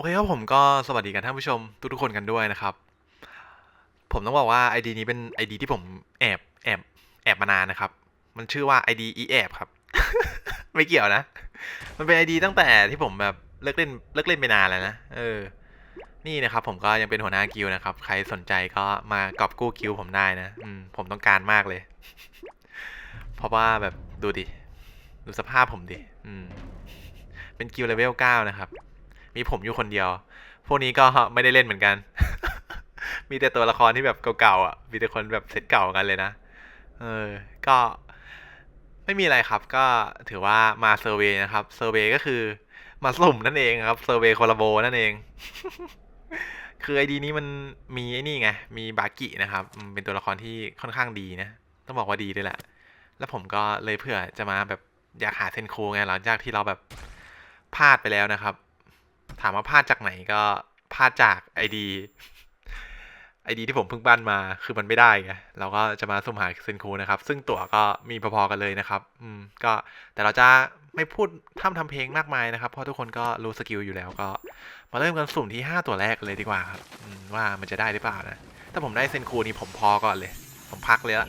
อเคครับผมก็สวัสดีกันท่านผู้ชมทุกๆคนกันด้วยนะครับ ผมต้องบอกว่า ID นี้เป็น ID ที่ผมแอบแอบแอบมานานนะครับ มันชื่อว่า ID อีแอบครับ ไม่เกี่ยวนะ มันเป็น ID ตั้งแต่ที่ผมแบบเลิกเล่นเลิกเล่นไปนานแล้วนะเออ นี่นะครับ ผมก็ยังเป็นหัวหน้ากิลด์นะครับ ใครสนใจก็มากอบกู้กิลด์ผมได้นะอืมผมต้องการมากเลย เพราะว่าแบบดูดิดูสภาพผมดิอืมเป็นกิลด์เลเวลเก้านะครับ มีผมอยู่คนเดียว พวกนี้ก็ไม่ได้เล่นเหมือนกัน มีแต่ตัวละครที่แบบเก่าๆอะ มีแต่คนแบบเซตเก่ากันเลยนะ เออ ก็ไม่มีอะไรครับ ก็ถือว่ามาเซอร์เวย์นะครับ เซอร์เวย์ก็คือมาสุ่มนั่นเองครับ เซอร์เวย์คอลลาโบนั่นเอง คือไอดีนี้มันมีไอ้นี่ไง มีบากินะครับ เป็นตัวละครที่ค่อนข้างดีนะ ต้องบอกว่าดีด้วยแหละ แล้วผมก็เลยเผื่อจะมาแบบอยากหาเซนคูไงหลังจากที่เราแบบพลาดไปแล้วนะครับ ถามว่าพลาดจากไหนก็พลาดจากไอดีไอดีที่ผมเพิ่งปั้นมาคือมันไม่ได้ไงเราก็จะมาสุ่มหาเซนคูนะครับ ซึ่งตั๋วก็มีพอๆกันเลยนะครับ อืมก็แต่เราจะไม่พูดท่ำทำเพลงมากมายนะครับ เพราะทุกคนก็รู้สกิลอยู่แล้วก็ มาเริ่มกันสุ่มที่ 5 ตัวแรกเลยดีกว่าครับว่ามันจะได้หรือเปล่านะ ถ้าผมได้เซนคูนี่ผมพอก่อนเลย ผมพักเลยละ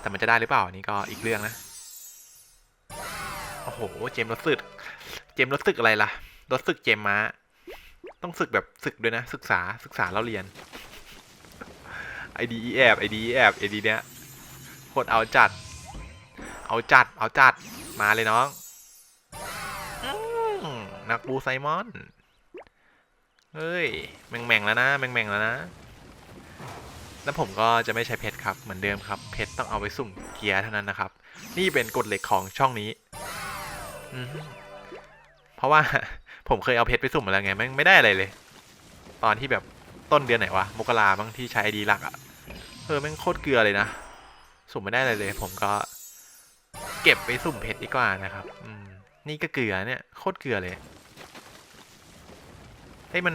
แต่มันจะได้หรือเปล่านี่ก็อีกเรื่องนะ โอ้โห เจมส์รถสึก เจมส์รถสึกอะไรล่ะ รถสึกเจมมาต้องสึกแบบสึกด้วยนะ ศึกษาศึกษาแล้วเรียนไอดีแอบไอดีแอบไอดีเนี้ยโคตรเอาจัด เอาจัด เอาจัด มาเลยน้องอนักบูไซมอน เฮ้ย แม่งแม่งแล้วนะ แม่งแม่งแล้วนะ แล้วผมก็จะไม่ใช้เพชรครับ เหมือนเดิมครับ เพชรต้องเอาไปสุ่มเกียร์เท่านั้นนะครับ นี่เป็นกฎเหล็กของช่องนี้ เพราะว่า ผมเคยเอาเพชรไปสุ่มมาแล้วไงแม่งไม่ได้อะไรเลย ตอนที่แบบต้นเดือนไหนวะมกราบ้างที่ใช้ไอดีหลักอะ่ะเออแม่งโคตรเกลือเลยนะ สุ่มไม่ได้อะไรเลย ผมก็เก็บไปสุ่มเพชรดีกว่านะครับ อืม นี่ก็เกลือเนี่ยโคตรเกลือเลยเฮ้ยมัน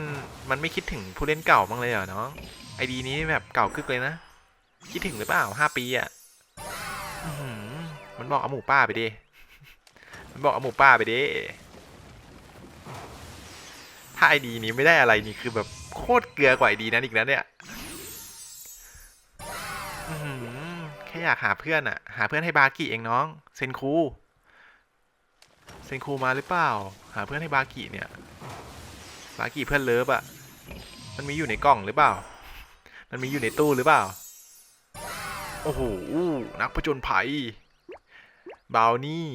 มันไม่คิดถึงผู้เล่นเก่าบ้างเลยเหรอน้องไอดีนี้แบบเก่ากึกเลยนะ คิดถึงหรือเปล่าห้าปีอะ่ะมันบอกเอาหมูป้าไปดิ มันบอกเอาหมูป้าไปดิาไอดีนี้ไม่ได้อะไรนี่คือแบบโคตรเกลือกว่าไอดีนั้นอีกนะเนี่ยแค่อยากหาเพื่อนอะหาเพื่อนให้บากิเองน้อง เซนคูเซนคูมาหรือเปล่า หาเพื่อนให้บากิเนี่ยบากิเพื่อนเลิฟอะมันมีอยู่ในกล่องหรือเปล่า มันมีอยู่ในตู้หรือเปล่า โอ้โหนักผจญภัยบาวนี่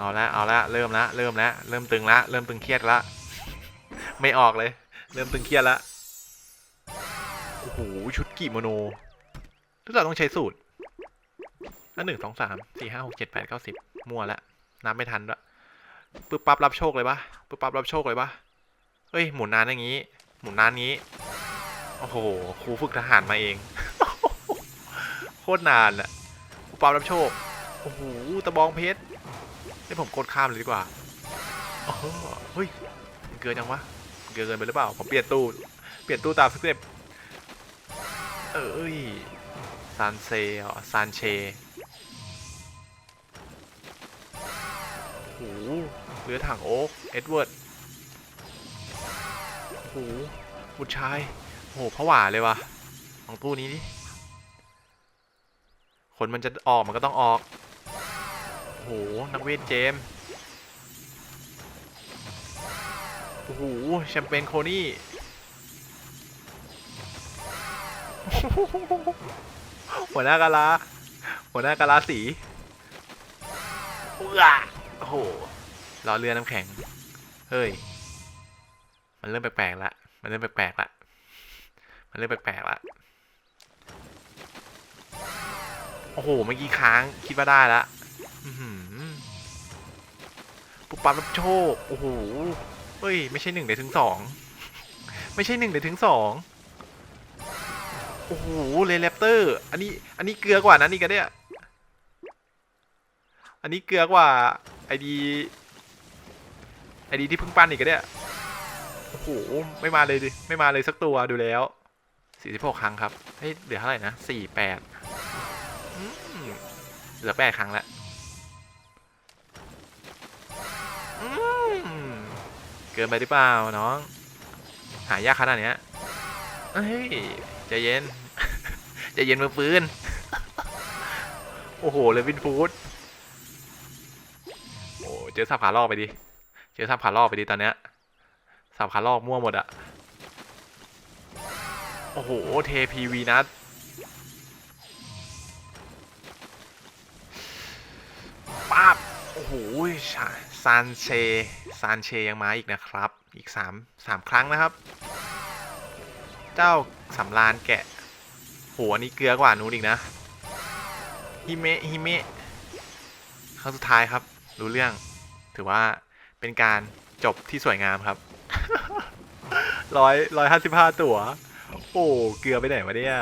เอาละเอาละเริ่มละเริ่มละเริ่มตึงละเริ่มตึงเครียดละไม่ออกเลย เริ่มตึงเครียดละโอ้โหชุดกิโมโนทุกเราต้องใช้สูตรอันหนึ่งสองสามสี่ห้าหกเจ็ดแปดเก้าสิบมั่วละนับไม่ทันด้วยปึ๊บปั๊บรับโชคเลยปะปึ๊บปั๊บรับโชคเลยปะเฮ้ยหมุนนานอย่างงี้ หมุนนานงี้โอ้โหครูฝึกทหารมาเองโคตรนานอะปึ๊บปั๊บรับโชค โอ้โหตะบองเพชรให้ผมกดข้ามเลยดีกว่าโอ้โหเฮ้ยเกินยังวะมันเกินไปหรือเปล่าผมเปลี่ยนตู้เปลี่ยนตู้ตามสเต็ปเอ้ยซานเซเหรอซานเชโอ้โหเรือถังโอ๊กเอ็ดเวิร์ดโอ้โหบุตรชายโอ้โหผวาเลยวะของตู้นี้ดิคนมันจะออกมันก็ต้องออก โอ้โห นักเวทเจมส์โอ้โห แชมเปญโคนี่ หัวหน้ากาลา หัวหน้ากาลาสีอุ๊ยโอ้โหรอเรือน้ำแข็ง เฮ้ย มันเริ่มแปลกๆละ มันเริ่มแปลกๆละ มันเริ่มแปลกๆละโอ้โห เมื่อกี้ค้าง คิดว่าได้ละอื้อหือ ปุ๊บปั๊บรับโชค โอ้โห เฮ้ย ไม่ใช่หนึ่งเดี๋ยวถึงสอง ไม่ใช่หนึ่งเดี๋ยวถึงสอง โอ้โห เลแรปเตอร์ อันนี้ อันนี้เกลือกว่านั้นอีกอะเนี่ย อันนี้เกลือกว่าไอดี ไอดีที่เพิ่งปั้นอีกอะเนี่ย โอ้โห ไม่มาเลยดิ ไม่มาเลยสักตัวดูแล้วสี่สิบหกครั้งครับ เฮ้ย เหลือเท่าไหร่นะสี่แปดเหลือแปดครั้งแล้ว เกินไปหรือเปล่าน้อง หายากขนาดเนี้ยเฮ้ยใจเย็นใจเย็นมือปืน โอ้โหเลวินฟูดโอ้เจอสับขาลอกไปดิ เจอสับขาลอกไปดิตอนเนี้ยสับขาลอกมั่วหมดอะโอ้โหเทพีวีนัทป๊าบโอ้โหชา ซานเชซานเชยังมาอีกนะครับ อีกสามสามครั้งนะครับ เจ้าสำรานแกะโหอันนี้เกลือกว่านู้นอีกนะฮิเมะฮิเมะครั้งสุดท้ายครับ รู้เรื่องถือว่าเป็นการจบที่สวยงามครับร้อยร้อยห้าสิบห้าตัว โอ้เกลือไปไหนวะเนี่ย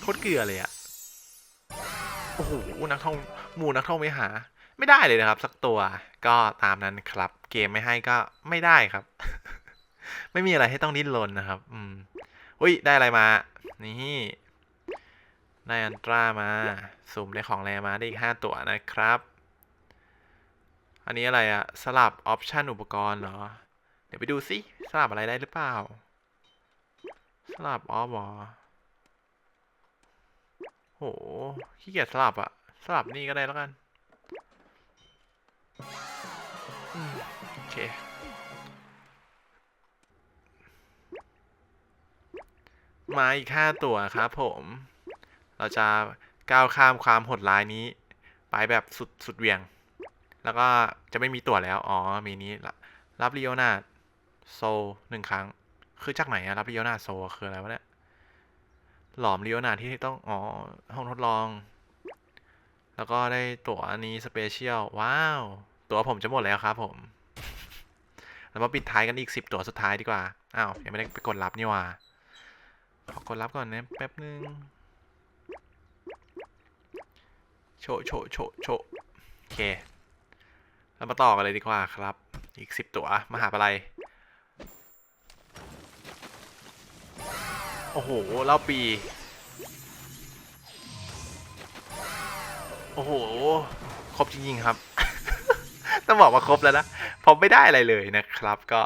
โคตรเกลือเลยอะโอ้โหนักท่องหมู่นักท่องไปหา ไม่ได้เลยนะครับ สักตัวก็ตามนั้นครับ เกมไม่ให้ก็ไม่ได้ครับ ไม่มีอะไรให้ต้องดิ้นรนนะครับ อืมอุ้ยได้อะไรมา นี่ได้อันตรามาสุ่มได้ของแรมาได้อีกห้าตัวนะครับ อันนี้อะไรอะสลับออปชันอุปกรณ์เหรอ เดี๋ยวไปดูสิสลับอะไรได้หรือเปล่า สลับออฟหรอโหขี้เกียจสลับอะสลับนี่ก็ได้แล้วกัน โอเค มาอีกห้าตัวครับผม เราจะก้าวข้ามความโหดร้ายนี้ ไปแบบสุดสุดเวียง แล้วก็จะไม่มีตัวแล้ว อ๋อ มีนี้ รับลีโอนาร์โซหนึ่งครั้ง คือจากไหนอะรับลีโอนาร์โซคืออะไรวะเนี่ย หลอมลีโอนาร์ที่ต้อง อ๋อ ห้องทดลอง แล้วก็ได้ตั๋วอันนี้สเปเชียลว้าว ตั๋วผมจะหมดแล้วครับผม แล้วมาปิดท้ายกันอีกสิบตั๋วสุดท้ายดีกว่า อ้าว ยังไม่ได้ไปกดรับนี่ว่าขอกดรับก่อนนะแป๊บนึง โชโชโชโชโอเค เรามาต่อกันเลยดีกว่าครับ อีกสิบตัวมหาปลัยโอ้โหเล่าปี โอ้โห ครบจริงๆครับ ต้องบอกว่าครบแล้วนะ ผมไม่ได้อะไรเลยนะครับ ก็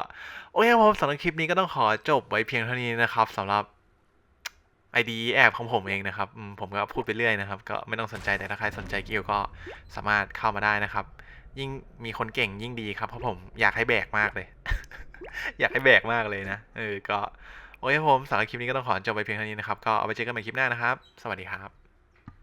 โอ้ยคผมสำหรับคลิปนี้ก็ต้องขอจบไว้เพียงเท่านี้นะครับสำหรับไอดีแอบของผมเองนะครับ ผมก็พูดไปเรื่อยนะครับ ก็ไม่ต้องสนใจแต่ถ้าใครสนใจกิลก็สามารถเข้ามาได้นะครับ ยิ่งมีคนเก่งยิ่งดีครับ เพราะผมอยากให้แบกมากเลย อยากให้แบกมากเลยนะ เออ ก็ โอ้ยคผมสำหรับคลิปนี้ก็ต้องขอจบไปเพียงเท่านี้นะครับ ก็เอาไปเจอกันใหม่คลิปหน้านะครับ สวัสดีครับ